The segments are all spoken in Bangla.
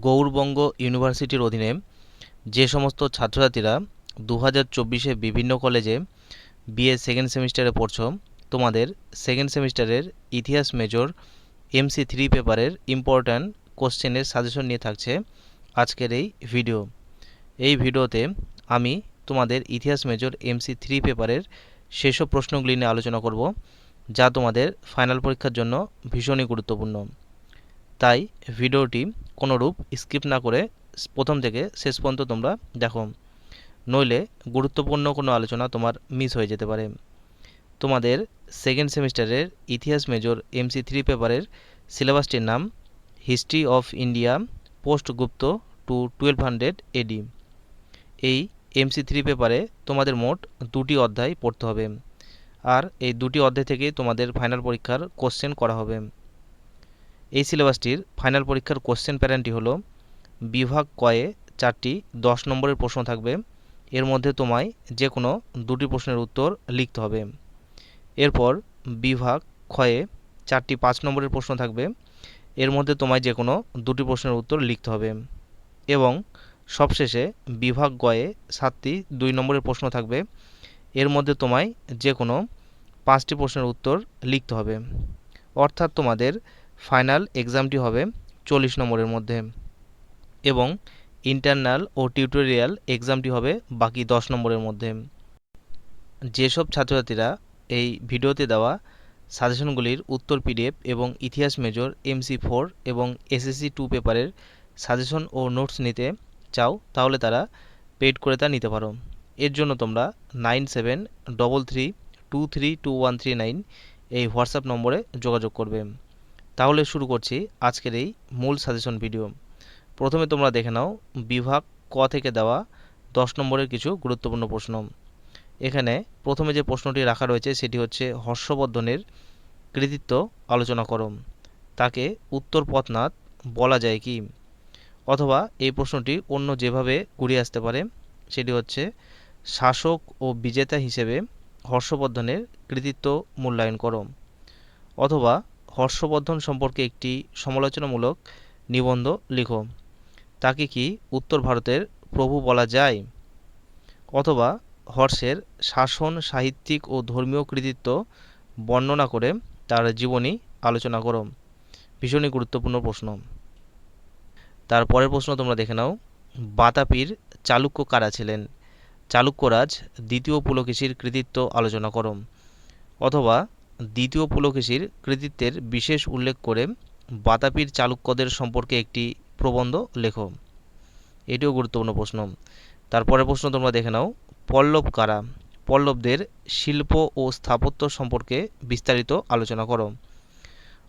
গৌড়বঙ্গ ইউনিভার্সিটির অধীনে যে সমস্ত ছাত্রছাত্রীরা দু হাজার চব্বিশে বিভিন্ন কলেজে বিএ সেকেন্ড সেমিস্টারে পড়ছো, তোমাদের সেকেন্ড সেমিস্টারের ইতিহাস মেজর এমসি থ্রি পেপারের ইম্পর্ট্যান্ট কোশ্চেনের সাজেশন নিয়ে থাকছে আজকের এই ভিডিও এই ভিডিওতে আমি তোমাদের ইতিহাস মেজর এমসি থ্রি পেপারের সেসব প্রশ্নগুলি নিয়ে আলোচনা করব, যা তোমাদের ফাইনাল পরীক্ষার জন্য ভীষণই গুরুত্বপূর্ণ। তাই ভিডিওটি কোনোরূপ স্কিপ না করে প্রথম থেকে শেষ পর্যন্ত তোমরা দেখো। নইলে গুরুত্বপূর্ণ কোনো আলোচনা তোমার মিস হয়ে যেতে পারে। তোমাদের সেকেন্ড সেমিস্টারের ইতিহাস মেজর এমসি থ্রি পেপারের সিলেবাসটির নাম history of India post Gupta to twelve hundred AD এই এমসি থ্রি পেপারে তোমাদের মোট দুটি অধ্যায় পড়তে হবে। আর এই দুটি অধ্যায় থেকে তোমাদের ফাইনাল পরীক্ষার কোশ্চেন করা হবে। এই সিলেবাসটির ফাইনাল পরীক্ষার কোশ্চেন প্যাটার্নটি হলো বিভাগ কয়ে চারটি, দশ নম্বরের প্রশ্ন থাকবে। এর মধ্যে তোমায় যে কোনো দুটি প্রশ্নের উত্তর লিখতে হবে। এরপর বিভাগ ক্ষয়ে চারটি, পাঁচ নম্বরের প্রশ্ন থাকবে। এর মধ্যে তোমায় যে কোনো দুটি প্রশ্নের উত্তর লিখতে হবে। এবং সবশেষে বিভাগ গয়ে সাতটি, দুই নম্বরের প্রশ্ন থাকবে। এর মধ্যে তোমায় যে কোনো পাঁচটি প্রশ্নের উত্তর লিখতে হবে। অর্থাৎ তোমাদের ফাইনাল এক্সামটি হবে চল্লিশ নম্বরের মধ্যে এবং ইন্টারনাল ও টিউটোরিয়াল এক্সামটি হবে বাকি দশ নম্বরের মধ্যে। যেসব ছাত্রছাত্রীরা এই ভিডিওতে দেওয়া সাজেশনগুলির উত্তর পিডিএফ এবং ইতিহাস মেজর, এমসি ফোর এবং এসএসসি টু পেপারের সাজেশন ও নোটস নিতে চাও তাহলে তারা পেড করে তা নিতে পারো। এর জন্য তোমরা nine seven double three two three two one three nine এই হোয়াটসঅ্যাপ নম্বরে যোগাযোগ করবে। তাহলে শুরু করছি আজকের এই মূল সাজেশন ভিডিও প্রথমে তোমরা দেখে নাও বিভাগ ক থেকে দেওয়া দশ নম্বরের কিছু গুরুত্বপূর্ণ প্রশ্ন। এখানে প্রথমে যে প্রশ্নটি রাখা রয়েছে সেটি হচ্ছে হর্ষবর্ধনের কৃতিত্ব আলোচনা করো। তাকে উত্তর পথনাথ বলা যায় কি? অথবা এই প্রশ্নটি অন্য যেভাবে ঘুরিয়ে আসতে পারে, সেটি হচ্ছে শাসক ও বিজেতা হিসেবে হর্ষবর্ধনের কৃতিত্ব মূল্যায়ন করো। অথবা হর্ষবর্ধন সম্পর্কে একটি সমালোচনামূলক নিবন্ধ লিখো। তাকে কি উত্তর ভারতের প্রভু বলা যায়? অথবা হর্ষের শাসন, সাহিত্যিক ও ধর্মীয় কৃতিত্ব বর্ণনা করে তার জীবনী আলোচনা করো। ভীষণই গুরুত্বপূর্ণ প্রশ্ন। তারপরের প্রশ্ন তোমরা দেখে নাও। বাতাপির চালুক্য কারা ছিলেন। চালুক্যরাজ দ্বিতীয় পুলকেশীর কৃতিত্ব আলোচনা করো। অথবা দ্বিতীয় পুলকেশীর কৃতিত্বের বিশেষ উল্লেখ করে বাতাপির চালুক্যদের সম্পর্কে একটি প্রবন্ধ লেখো। এটিও গুরুত্বপূর্ণ প্রশ্ন। তারপরের প্রশ্ন তোমরা দেখে নাও। পল্লব কারা? পল্লবদের শিল্প ও স্থাপত্য সম্পর্কে বিস্তারিত আলোচনা করো।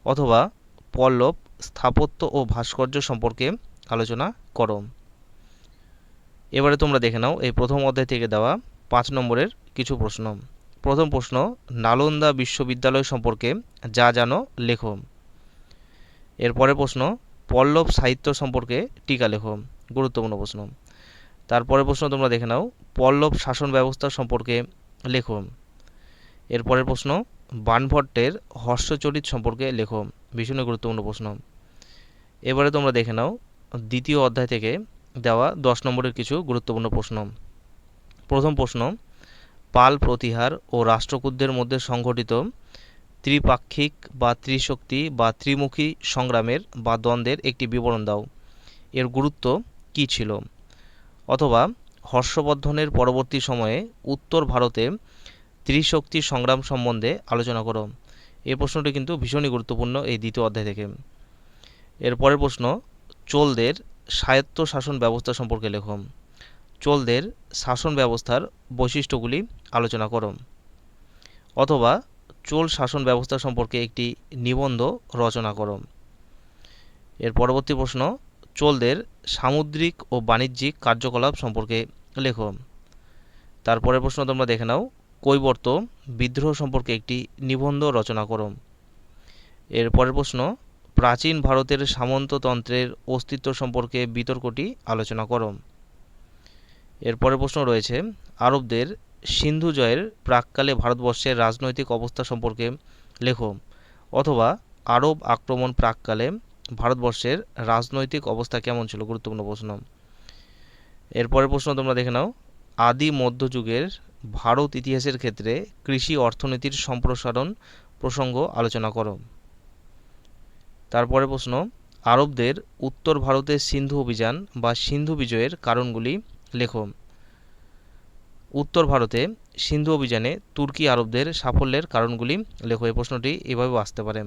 অথবা পল্লব স্থাপত্য ও ভাস্কর্য সম্পর্কে আলোচনা করো। এবারে তোমরা দেখে নাও এই প্রথম অধ্যায় থেকে দেওয়া পাঁচ নম্বরের কিছু প্রশ্ন। প্রথম প্রশ্ন, নালন্দা বিশ্ববিদ্যালয় সম্পর্কে যা জানো লেখো। এরপরের প্রশ্ন, পল্লব সাহিত্য সম্পর্কে টিকা লেখো। গুরুত্বপূর্ণ প্রশ্ন। তারপরের প্রশ্ন তোমরা দেখে নাও, পল্লব শাসন ব্যবস্থা সম্পর্কে লেখো। এরপরের প্রশ্ন, বানভট্টের হর্ষচরিত সম্পর্কে লেখো। ভীষণ গুরুত্বপূর্ণ প্রশ্ন। এবারে তোমরা দেখে নাও, দ্বিতীয় অধ্যায় থেকে দেওয়া দশ নম্বরের কিছু গুরুত্বপূর্ণ প্রশ্ন। প্রথম প্রশ্ন পাল প্রতিহার ও রাষ্ট্রকূটদের মধ্যে সংঘটিত ত্রিপাক্ষিক বা ত্রিশক্তি বা ত্রিমুখী সংগ্রামের বা দ্বন্দ্বের একটি বিবরণ দাও। এর গুরুত্ব কী ছিল? অথবা হর্ষবর্ধনের পরবর্তী সময়ে উত্তর ভারতে ত্রিশক্তি সংগ্রাম সম্বন্ধে আলোচনা করো। এই প্রশ্নটি কিন্তু ভীষণই গুরুত্বপূর্ণ এই দ্বিতীয় অধ্যায় থেকে। এর পরের প্রশ্ন, চোলদের স্বায়ত্ত শাসন ব্যবস্থা সম্পর্কে লেখো। চোলদের শাসন ব্যবস্থার বৈশিষ্ট্যগুলি আলোচনা করো অথবা চোল শাসন ব্যবস্থা সম্পর্কে একটি নিবন্ধ রচনা করো এর পরবর্তী প্রশ্ন, চোলদের সামুদ্রিক ও বাণিজ্যিক কার্যকলাপ সম্পর্কে লেখো তারপরের প্রশ্ন তোমরা দেখে নাও, কৈবর্ত বিদ্রোহ সম্পর্কে একটি নিবন্ধ রচনা করো এর পরের প্রশ্ন, প্রাচীন ভারতের সামন্ততন্ত্রের অস্তিত্ব সম্পর্কে বিতর্কটি আলোচনা করো এর পরের প্রশ্ন রয়েছে, আরবদের সিন্ধু জয়ের প্রাককালে ভারতবর্ষের রাজনৈতিক অবস্থা সম্পর্কে লেখো, অথবা আরব আক্রমণ প্রাককালে ভারতবর্ষের রাজনৈতিক অবস্থা কেমন ছিল? গুরুত্বপূর্ণ প্রশ্ন। এরপরের প্রশ্ন তোমরা দেখে নাও, আদি মধ্যযুগের ভারত ইতিহাসের ক্ষেত্রে কৃষি অর্থনীতির সম্প্রসারণ প্রসঙ্গ আলোচনা করো। তারপরে প্রশ্ন, আরবদের উত্তর ভারতের সিন্ধু অভিযান বা সিন্ধু বিজয়ের কারণগুলি লেখো। উত্তর ভারতে সিন্ধু অভিযানে তুর্কি আরবদের সাফল্যের কারণগুলি লেখো। এই প্রশ্নটি এভাবে আসতে পারে।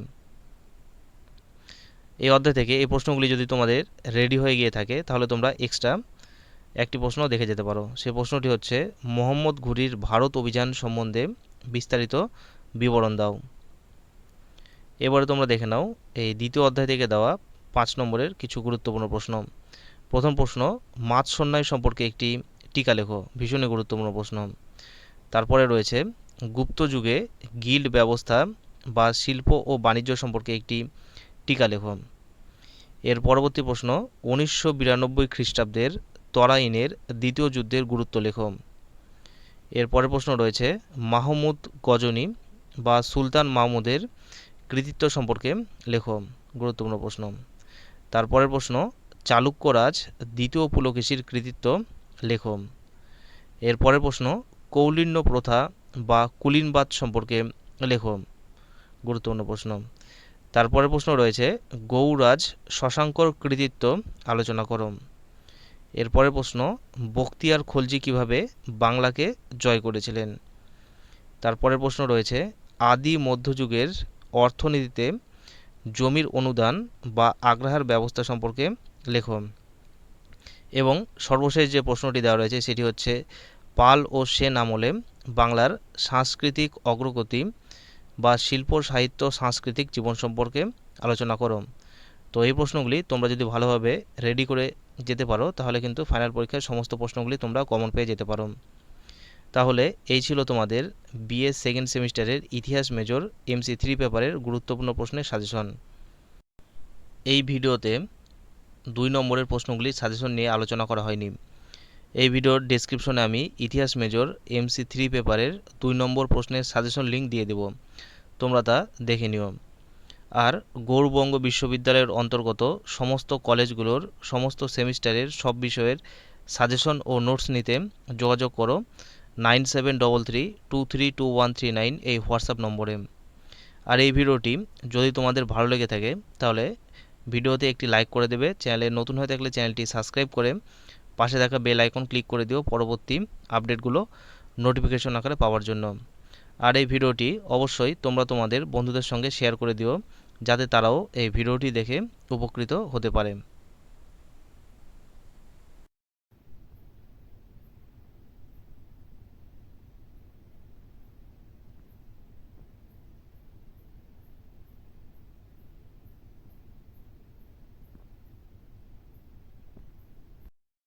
এই অধ্যায় থেকে এই প্রশ্নগুলি যদি তোমাদের রেডি হয়ে গিয়ে থাকে, তাহলে তোমরা এক্সট্রা একটি প্রশ্ন দেখে যেতে পারো। সেই প্রশ্নটি হচ্ছে, মোহাম্মদ ঘুরির ভারত অভিযান সম্বন্ধে বিস্তারিত বিবরণ দাও। এবারে তোমরা দেখে নাও, এই দ্বিতীয় অধ্যায় থেকে দেওয়া পাঁচ নম্বরের কিছু গুরুত্বপূর্ণ প্রশ্ন। প্রথম প্রশ্ন, মাছ সন্ন্যায় সম্পর্কে একটি টিকা লেখো। ভীষণই গুরুত্বপূর্ণ প্রশ্ন। তারপরে রয়েছে, গুপ্ত যুগে গিল্ড ব্যবস্থা বা শিল্প ও বাণিজ্য সম্পর্কে একটি টিকা লেখো। এর পরবর্তী প্রশ্ন, উনিশশো বিরানব্বই খ্রিস্টাব্দের তরাইনের দ্বিতীয় যুদ্ধের গুরুত্ব লেখো। এর পরের প্রশ্ন রয়েছে, মাহমুদ গজনী বা সুলতান মাহমুদের কৃতিত্ব সম্পর্কে লেখো। গুরুত্বপূর্ণ প্রশ্ন। তারপরের প্রশ্ন চালুক্যরাজ দ্বিতীয় পুলকেশীর কৃতিত্ব লেখো এর পরের প্রশ্ন, কৌলিন্য প্রথা বা কুলিনবাদ সম্পর্কে লেখো গুরুত্বপূর্ণ প্রশ্ন। তারপরের প্রশ্ন রয়েছে, গৌরাজ শশাঙ্কর কৃতিত্ব আলোচনা করো এরপরের প্রশ্ন, বক্তিয়ার খলজি কীভাবে বাংলাকে জয় করেছিলেন? তারপরের প্রশ্ন রয়েছে, আদি মধ্যযুগের অর্থনীতিতে জমির অনুদান বা আগ্রাহার ব্যবস্থা সম্পর্কে লেখো এবং সর্বশেষ যে প্রশ্নটি দেওয়া রয়েছে সেটি হচ্ছে, পাল ও সেন আমলে বাংলার সাংস্কৃতিক অগ্রগতি বা শিল্প, সাহিত্য, সাংস্কৃতিক জীবন সম্পর্কে আলোচনা করো। তো এই প্রশ্নগুলি তোমরা যদি ভালোভাবে রেডি করে যেতে পারো, তাহলে কিন্তু ফাইনাল পরীক্ষার সমস্ত প্রশ্নগুলি তোমরা কমন পেয়ে যেতে পারো। তাহলে এই ছিল তোমাদের বিএ সেকেন্ড সেমিস্টারের ইতিহাস মেজর এমসি থ্রি পেপারের গুরুত্বপূর্ণ প্রশ্নের সাজেশন এই ভিডিওতে দুই নম্বরের প্রশ্নগুলি সাজেশন নিয়ে আলোচনা করা হয়নি। এই ভিডিওর ডেসক্রিপশনে আমি ইতিহাস মেজর এমসি থ্রি পেপারের দুই নম্বর প্রশ্নের সাজেশন লিঙ্ক দিয়ে দেব। তোমরা তা দেখে নিও। আর গৌরবঙ্গ বিশ্ববিদ্যালয়ের অন্তর্গত সমস্ত কলেজগুলোর সমস্ত সেমিস্টারের সব বিষয়ের সাজেশন ও নোটস নিতে যোগাযোগ করো। Nine seven double three two three two one three nine এই হোয়াটসঅ্যাপ নম্বরে। আর এই ভিডিওটি যদি তোমাদের ভালো লেগে থাকে, তাহলে ভিডিওতে একটি লাইক করে দেবে। চ্যানেলে নতুন হয়ে থাকলে চ্যানেলটি সাবস্ক্রাইব করে পাশে থাকা বেল আইকন ক্লিক করে দিও পরবর্তী আপডেটগুলো নোটিফিকেশন আকারে পাওয়ার জন্য। আর এই ভিডিওটি অবশ্যই তোমরা তোমাদের বন্ধুদের সঙ্গে শেয়ার করে দিও, যাতে তারাও এই ভিডিওটি দেখে উপকৃত হতে পারে।